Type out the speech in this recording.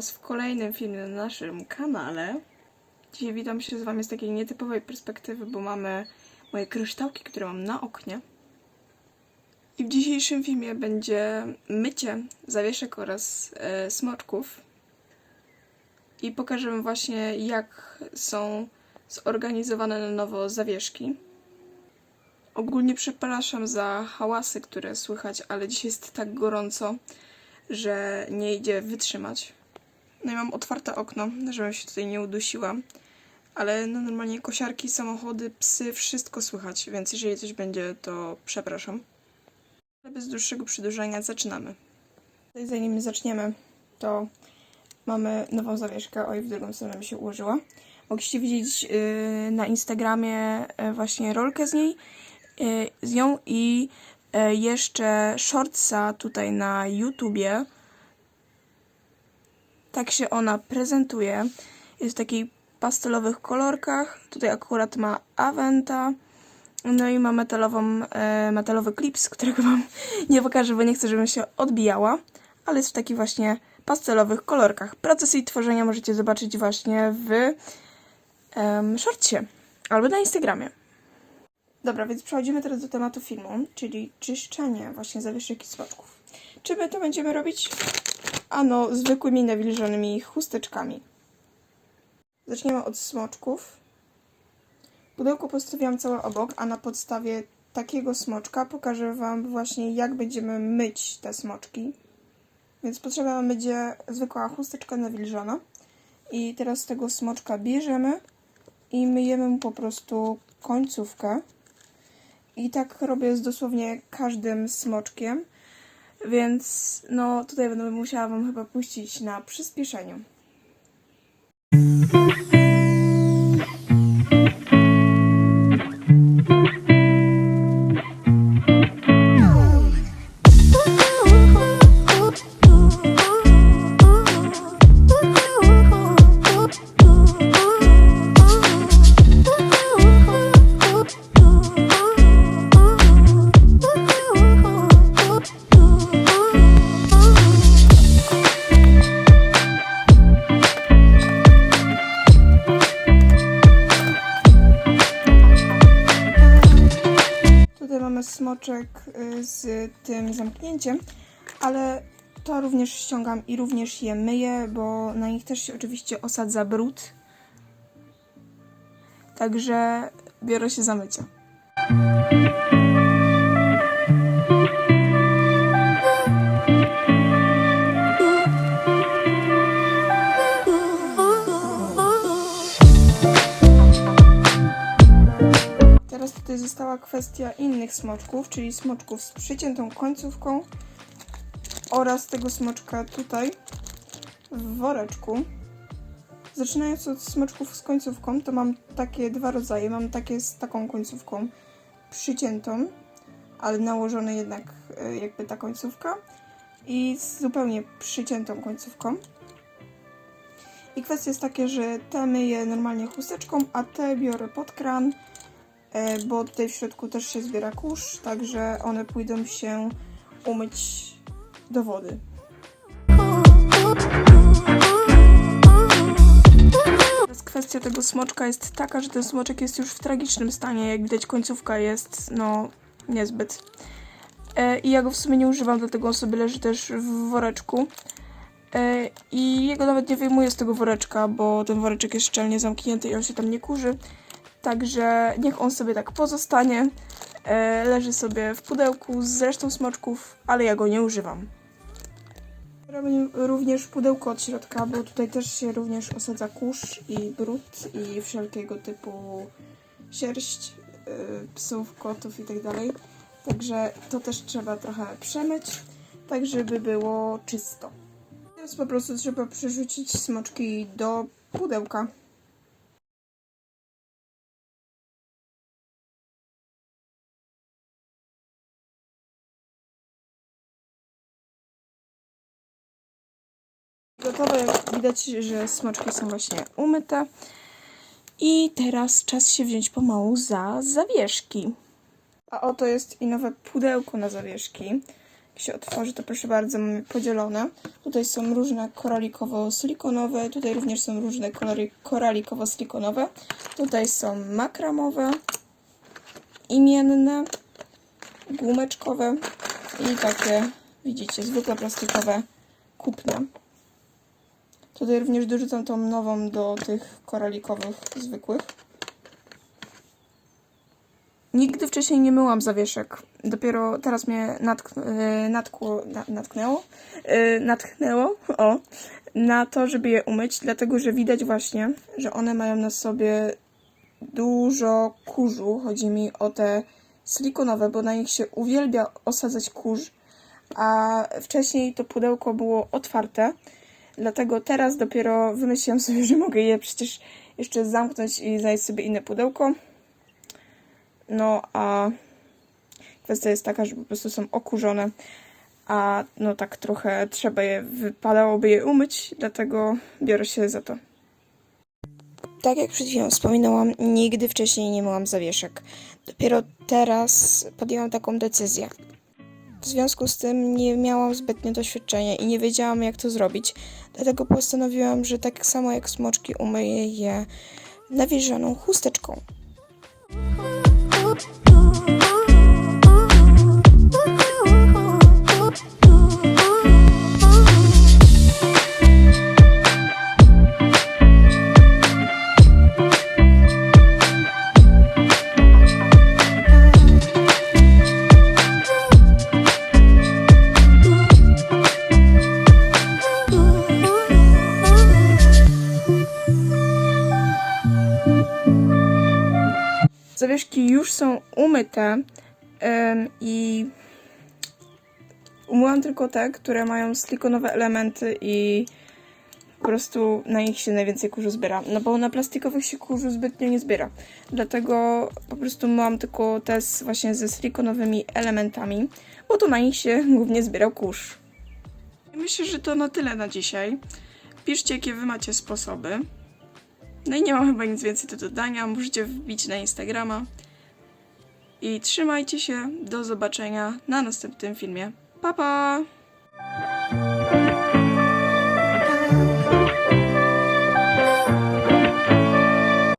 Was w kolejnym filmie na naszym kanale. Dzisiaj witam się z Wami z takiej nietypowej perspektywy, bo mamy moje kryształki, które mam na oknie. I w dzisiejszym filmie będzie mycie zawieszek oraz e, smoczków. I pokażę właśnie, jak są zorganizowane na nowo zawieszki. Ogólnie przepraszam za hałasy, które słychać, ale dzisiaj jest tak gorąco, że nie idzie wytrzymać. No i mam otwarte okno, żebym się tutaj nie udusiła. Ale no normalnie kosiarki, samochody, psy, wszystko słychać, więc jeżeli coś będzie, to przepraszam. Ale bez dłuższego przedłużania zaczynamy. Tutaj zanim zaczniemy, to mamy nową zawieszkę. Oj, w drugą stronę mi się ułożyła. Mogliście widzieć yy, na Instagramie yy, właśnie rolkę z niej, yy, z nią i yy, jeszcze shortsa tutaj na YouTubie. Tak się ona prezentuje. Jest w takich pastelowych kolorkach. Tutaj akurat ma Aventa. No i ma metalową, e, metalowy klips, którego wam nie pokażę, bo nie chcę, żebym się odbijała. Ale jest w takich właśnie pastelowych kolorkach. Proces jej tworzenia możecie zobaczyć właśnie w em, shortsie albo na Instagramie. Dobra, więc przechodzimy teraz do tematu filmu, czyli czyszczenie właśnie zawieszek i smoczków. Czy my to będziemy robić? Ano, zwykłymi nawilżonymi chusteczkami. Zaczniemy od smoczków. Pudełko postawiłam całe obok, a na podstawie takiego smoczka pokażę Wam właśnie jak będziemy myć te smoczki. Więc potrzebna nam będzie zwykła chusteczka nawilżona. I teraz tego smoczka bierzemy i myjemy mu po prostu końcówkę. I tak robię z dosłownie każdym smoczkiem. Więc no tutaj będę musiała Wam chyba puścić na przyspieszeniu. Smoczek y, z tym zamknięciem, ale to również ściągam i również je myję, bo na nich też się oczywiście osadza brud. Także biorę się za mycie. Tutaj została kwestia innych smoczków, czyli smoczków z przyciętą końcówką oraz tego smoczka tutaj w woreczku. Zaczynając od smoczków z końcówką, to mam takie dwa rodzaje. Mam takie z taką końcówką przyciętą, ale nałożone jednak e, jakby ta końcówka i z zupełnie przyciętą końcówką. I kwestia jest takie, że te myję normalnie chusteczką, a te biorę pod kran bo tutaj w środku też się zbiera kurz, także one pójdą się umyć do wody. Teraz kwestia tego smoczka jest taka, że ten smoczek jest już w tragicznym stanie. Jak widać, końcówka jest no niezbyt. E, I ja go w sumie nie używam, dlatego on sobie leży też w woreczku. E, I jego nawet nie wyjmuję z tego woreczka, bo ten woreczek jest szczelnie zamknięty i on się tam nie kurzy. Także niech on sobie tak pozostanie. E, leży sobie w pudełku z resztą smoczków, ale ja go nie używam. Robię również pudełko od środka, bo tutaj też się również osadza kurz i brud i wszelkiego typu sierść y, psów, kotów i tak. Także to też trzeba trochę przemyć, tak żeby było czysto. Teraz po prostu trzeba przerzucić smoczki do pudełka. Gotowe, widać, że smoczki są właśnie umyte. I teraz czas się wziąć pomału za zawieszki. A oto jest i nowe pudełko na zawieszki. Jak się otworzy, to proszę bardzo, mamy podzielone. Tutaj są różne koralikowo-silikonowe, tutaj również są różne kolory koralikowo-silikonowe. Tutaj są makramowe, imienne, gumeczkowe i takie, widzicie, zwykłe plastikowe kupne. Tutaj również dorzucam tą nową do tych koralikowych zwykłych. Nigdy wcześniej nie myłam zawieszek. Dopiero teraz mnie natk e, natkło, na, natknęło, natchnęło o, na to, żeby je umyć, dlatego że widać właśnie, że one mają na sobie dużo kurzu. Chodzi mi o te silikonowe, bo na nich się uwielbia osadzać kurz, a wcześniej to pudełko było otwarte. Dlatego teraz dopiero wymyśliłam sobie, że mogę je przecież jeszcze zamknąć i znaleźć sobie inne pudełko. No a kwestia jest taka, że po prostu są okurzone, a no tak trochę trzeba je, wypadałoby je umyć, dlatego biorę się za to. Tak jak przed chwilą wspominałam, nigdy wcześniej nie myłam zawieszek. Dopiero teraz podjęłam taką decyzję. W związku z tym nie miałam zbytnio doświadczenia i nie wiedziałam jak to zrobić. Dlatego postanowiłam, że tak samo jak smoczki umyję je nawilżoną chusteczką. Zawieszki już są umyte em, i umyłam tylko te, które mają silikonowe elementy i po prostu na nich się najwięcej kurzu zbiera. No bo na plastikowych się kurzu zbytnio nie zbiera. Dlatego po prostu mam tylko te właśnie ze silikonowymi elementami, bo to na nich się głównie zbierał kurz. Myślę, że to na tyle na dzisiaj. Piszcie, jakie wy macie sposoby. No i nie mam chyba nic więcej do dodania. Możecie wbić na Instagrama. I trzymajcie się. Do zobaczenia na następnym filmie. Pa pa!